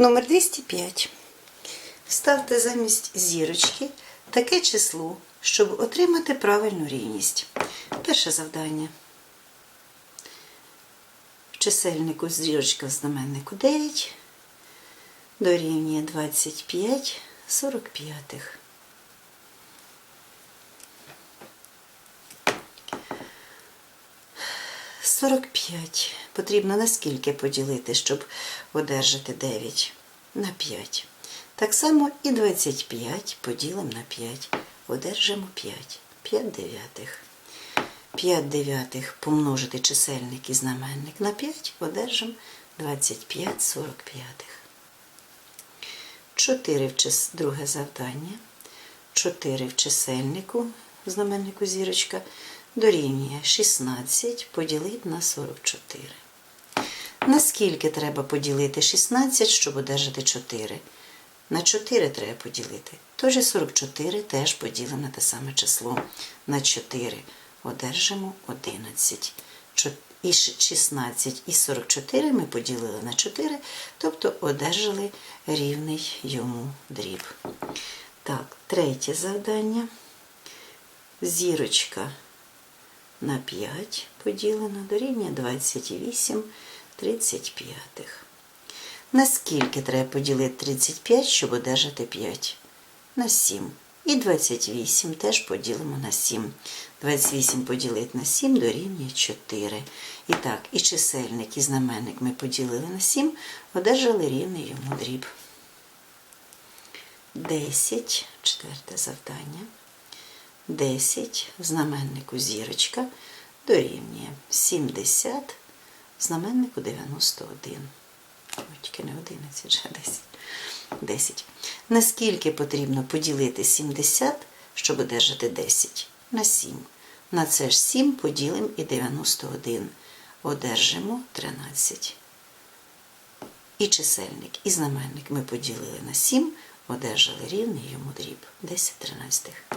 Номер 205. Ставте замість зірочки таке число, щоб отримати правильну рівність. Перше завдання. В чисельнику зірочка в знаменнику 9 дорівнює 25 45. Сорок п'ять. Потрібно наскільки поділити, щоб одержати 9? На 5. Так само і 25 поділимо на 5. Одержимо 5. 5 дев'ятих. 5 дев'ятих помножити чисельник і знаменник на 5, одержимо 25 45. 4 в чис... друге завдання. 4 в чисельнику, знаменнику зірочка, дорівнює 16 поділити на 44. Наскільки треба поділити 16, щоб одержати 4? На 4 треба поділити. Тож 44 теж поділимо те саме число. На 4 одержимо 11. І 16 і 44 ми поділили на 4, тобто одержали рівний йому дріб. Так, третє завдання. Зірочка на 5 поділено дорівнює 28 35. Наскільки треба поділити 35, щоб одержати 5? На 7. І 28 теж поділимо на 7. 28 поділити на 7 дорівнює 4. І так, і чисельник, і знаменник ми поділили на 7, одержали рівний йому дріб. 10, четверте завдання. 10 в знаменнику зірочка дорівнює 70 в знаменнику 91. Ой, тільки не 11, вже 10. 10. Наскільки потрібно поділити 70, щоб одержати 10? На 7. На це ж 7 поділимо і 91. Одержимо 13. І чисельник, і знаменник ми поділили на 7, одержали рівний йому дріб 10 тринадцятих.